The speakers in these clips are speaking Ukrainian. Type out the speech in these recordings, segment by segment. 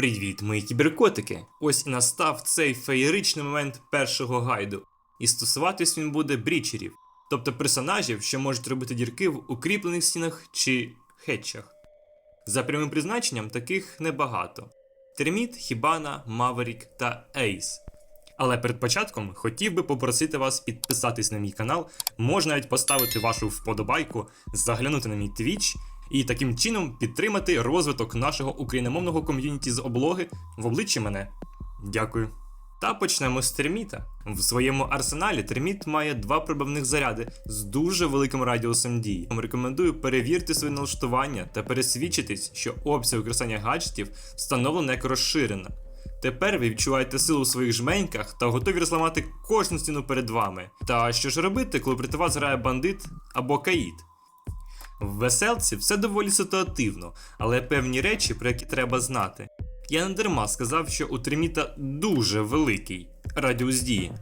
Привіт, мої кіберкотики! Ось і настав цей феєричний момент першого гайду. І стосуватись він буде брічерів, тобто персонажів, що можуть робити дірки в укріплених стінах чи хетчах. За прямим призначенням таких небагато: Терміт, Хібана, Маверік та Ейс. Але перед початком хотів би попросити вас підписатись на мій канал, можна навіть поставити вашу вподобайку, заглянути на мій твіч і таким чином підтримати розвиток нашого україномовного ком'юніті з облоги в обличчі мене. Дякую. Та почнемо з терміта. В своєму арсеналі терміт має два пробивних заряди з дуже великим радіусом дії. Вам Рекомендую перевірити свої налаштування та пересвідчитись, що опція використання гаджетів встановлена як розширена. Тепер ви відчуваєте силу у своїх жменьках та готові розламати кожну стіну перед вами. Та що ж робити, коли проти вас грає бандит або каїд? В веселці все доволі ситуативно, але певні речі, про які треба знати. Я не дарма сказав, що у терміта дуже великий радіус дії.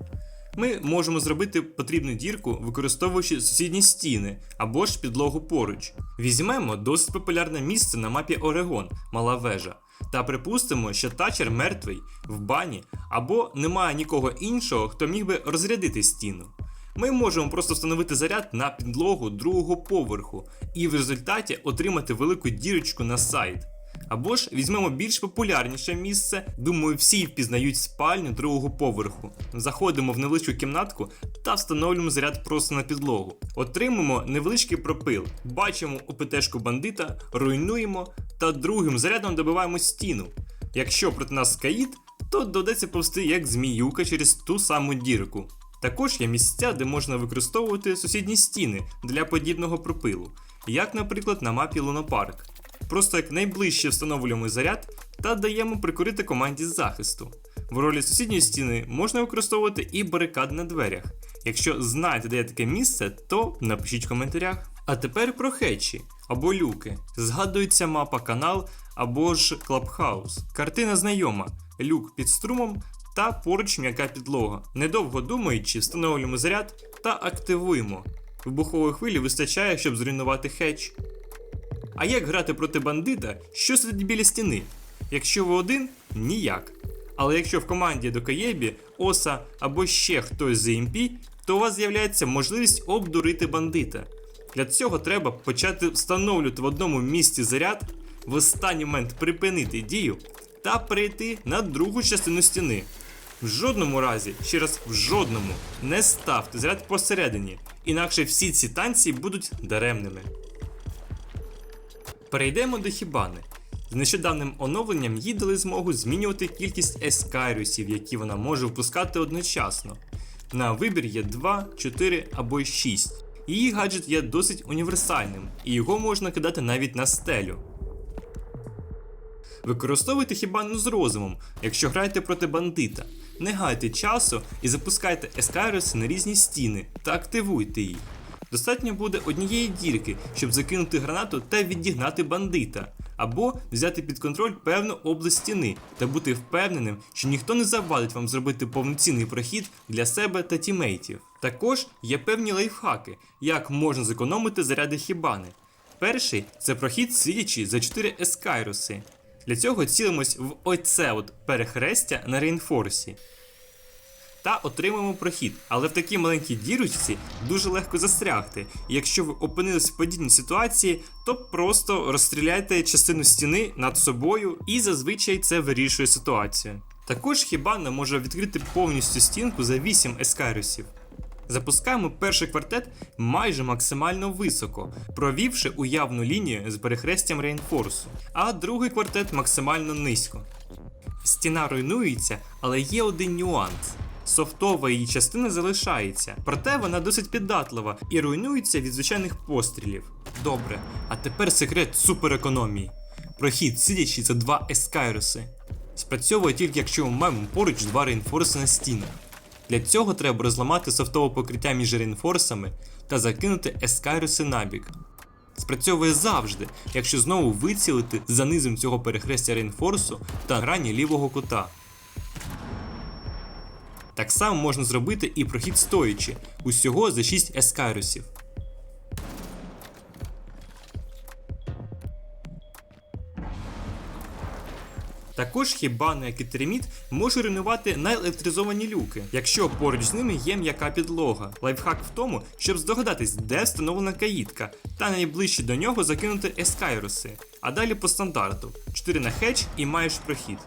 Ми можемо зробити потрібну дірку, використовуючи сусідні стіни або ж підлогу поруч. Візьмемо досить популярне місце на мапі Орегон, Мала Вежа, та припустимо, що тачер мертвий в бані або немає нікого іншого, хто міг би розрядити стіну. Ми можемо просто встановити заряд на підлогу другого поверху і в результаті отримати велику дірочку на сайт. Або ж візьмемо більш популярніше місце, думаю, всі впізнають спальню другого поверху. Заходимо в невеличку кімнатку та встановлюємо заряд просто на підлогу. Отримуємо невеличкий пропил, бачимо ОПТшку бандита, руйнуємо та другим зарядом добиваємо стіну. Якщо проти нас каїд, то доведеться повсти як зміюка через ту саму дірку. Також є місця, де можна використовувати сусідні стіни для подібного пропилу, як, наприклад, на мапі Лунопарк. Просто як найближче встановлюємо заряд та даємо прикурити команді з захисту. В ролі сусідньої стіни можна використовувати і барикади на дверях. Якщо знаєте, де є таке місце, то напишіть в коментарях. А тепер про хетчі або люки. Згадується мапа канал або ж клабхаус. Картина знайома: люк під струмом та поруч м'яка підлога. Недовго думаючи, встановлюємо заряд та активуємо. Вибухової хвилі вистачає, щоб зруйнувати хетч. А як грати проти бандита, що сидить біля стіни? Якщо ви один ніяк. Але якщо в команді до Каєбі, Оса або ще хтось з ІМП, то у вас з'являється можливість обдурити бандита. Для цього треба почати встановлювати в одному місці заряд, в останній момент припинити дію та перейти на другу частину стіни. В жодному разі, ще раз в жодному, не ставте заряд посередині, інакше всі ці танці будуть даремними. Перейдемо до хібани. З нещодавним оновленням їй дали змогу змінювати кількість ескайрусів, які вона може впускати одночасно. На вибір є 2, 4 або 6. Її гаджет є досить універсальним, і його можна кидати навіть на стелю. Використовуйте хібану з розумом, якщо граєте проти бандита. Не гайте часу і запускайте ескайруси на різні стіни та активуйте їх. Достатньо буде однієї дірки, щоб закинути гранату та відігнати бандита, або взяти під контроль певну область стіни та бути впевненим, що ніхто не завадить вам зробити повноцінний прохід для себе та тімейтів. Також є певні лайфхаки, як можна зекономити заряди хібани. Перший це прохід сидячи за 4 ескайруси. Для цього цілимось в оце от перехрестя на реінфорсі та отримаємо прохід. Але в такій маленькій дірочці дуже легко застрягти. І якщо ви опинились в подібній ситуації, то просто розстріляйте частину стіни над собою, і зазвичай це вирішує ситуацію. Також Хібана може відкрити повністю стінку за 8 ескайрусів. Запускаємо перший квартет майже максимально високо, провівши уявну лінію з перехрестям реінфорсу, а другий квартет максимально низько. Стіна руйнується, але є один нюанс. Софтова її частина залишається, проте вона досить піддатлива і руйнується від звичайних пострілів. Добре, а тепер секрет суперекономії. Прохід сидячи за два ескайруси. Спрацьовує тільки якщо ми маємо поруч два реінфорси на стінах. Для цього треба розламати софтове покриття між рейнфорсами та закинути ескайруси набік. Спрацьовує завжди, якщо знову вицілити за низом цього перехрестя рейнфорсу та грані лівого кута. Так само можна зробити і прохід стоячи, усього за 6 ескайрусів. Також хібана, як і терміт, може руйнувати наелектризовані люки, якщо поруч з ними є м'яка підлога. Лайфхак в тому, щоб здогадатись, де встановлена каїтка, та найближче до нього закинути ескайроси. А далі по стандарту: 4 на хедж і маєш прохід.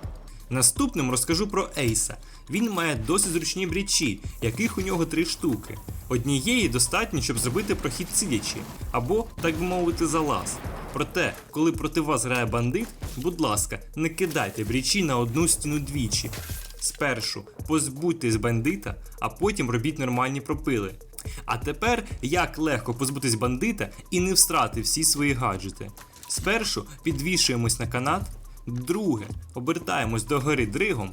Наступним розкажу про Ейса. Він має досить зручні брічі, яких у нього три штуки. Однієї достатньо, щоб зробити прохід сидячи, або, так би мовити, залаз. Проте, коли проти вас грає бандит, будь ласка, не кидайте брічі на одну стіну двічі. Спершу позбудьтесь бандита, а потім робіть нормальні пропили. А тепер як легко позбутись бандита і не встрати всі свої гаджети. Спершу підвішуємось на канат, друге обертаємось до гори дригом,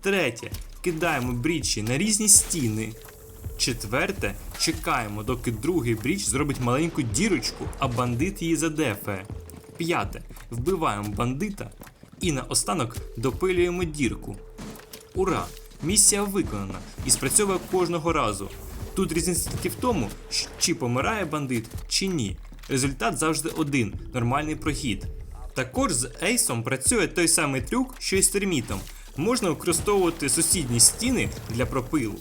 третє кидаємо брічі на різні стіни. Четверте, чекаємо, доки другий бріч зробить маленьку дірочку, а бандит її задефає. П'яте, вбиваємо бандита і наостанок допилюємо дірку. Ура! Місія виконана і спрацьовує кожного разу. Тут різниця тільки в тому, чи помирає бандит, чи ні. Результат завжди один нормальний прохід. Також з Ейсом працює той самий трюк, що й з термітом. Можна використовувати сусідні стіни для пропилу.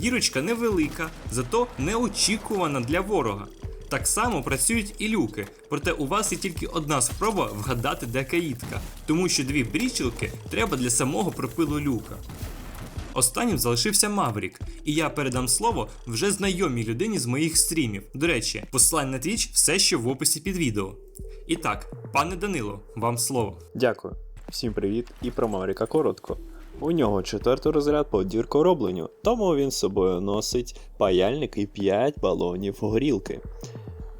Дірочка невелика, зато неочікувана для ворога. Так само працюють і люки, проте у вас є тільки одна спроба вгадати, де каїтка, тому що дві брічілки треба для самого пропилу люка. Останнім залишився Маврік, і я передам слово вже знайомій людині з моїх стрімів. До речі, посилання на Twitch все ще в описі під відео. І так, пане Данило, вам слово. Дякую. Всім привіт і про Мавріка коротко. У нього четвертий розряд по діркоробленню, тому він з собою носить паяльник і 5 балонів горілки.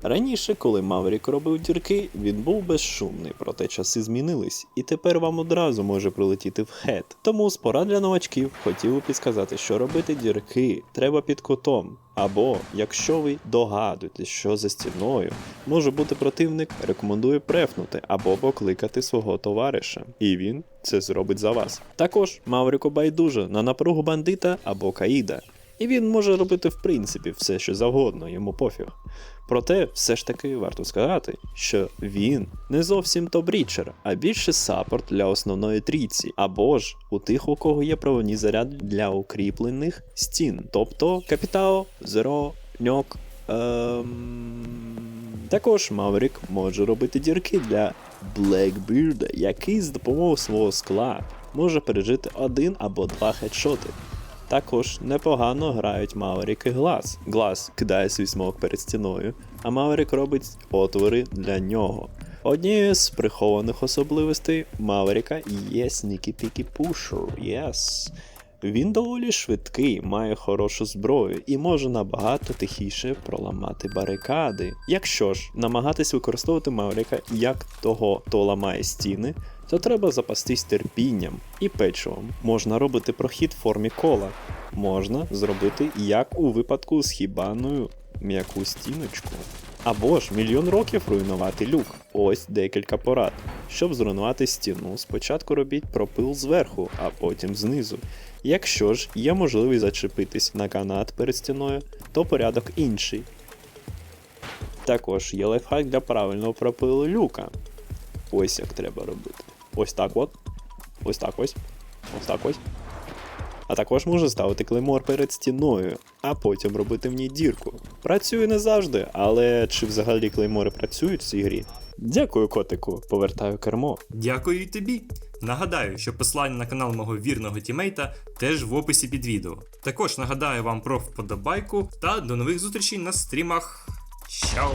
Раніше, коли Маврік робив дірки, він був безшумний, проте часи змінились, і тепер вам одразу може прилетіти в хет. Тому з порад для новачків хотів би підсказати, що робити дірки треба під кутом. Або, якщо ви догадуєтесь, що за стіною може бути противник, рекомендую префнути або покликати свого товариша, і він це зробить за вас. Також Маврику байдуже на напругу бандита або каїда, і він може робити в принципі все, що завгодно, йому пофіг. Проте, все ж таки варто сказати, що він не зовсім топ-річер, а більше саппорт для основної трійці, або ж у тих, у кого є проводні заряди для укріплених стін, тобто Капітао, Зеро, Ньок. Ем... Також Маврік може робити дірки для Blackbeard, який з допомогою свого скла може пережити один або два хедшоти. Також непогано грають Маверік і Глас. Глас кидає свій смок перед стіною, а Маверік робить отвори для нього. Однією з прихованих особливостей Маверіка є Peaky Pusher. Yes. Він доволі швидкий, має хорошу зброю і може набагато тихіше проламати барикади. Якщо ж намагатись використовувати Мавріка як того, хто ламає стіни, то треба запастись терпінням і печивом. Можна робити прохід в формі кола. Можна зробити як у випадку з хібаною м'яку стіночку. Або ж мільйон років руйнувати люк. Ось декілька порад. Щоб зруйнувати стіну, спочатку робіть пропил зверху, а потім знизу. Якщо ж є можливість зачепитись на канат перед стіною, то порядок інший. Також є лайфхак для правильного пропилу люка. Ось як треба робити. Ось так от. Ось так ось. Ось так ось. А також може ставити клеймор перед стіною, а потім робити в ній дірку. Працює не завжди, але чи взагалі клеймори працюють в цій грі? Дякую, котику, повертаю кермо. Дякую і тобі. Нагадаю, що посилання на канал мого вірного тімейта теж в описі під відео. Також нагадаю вам про вподобайку та до нових зустрічей на стрімах. Чао!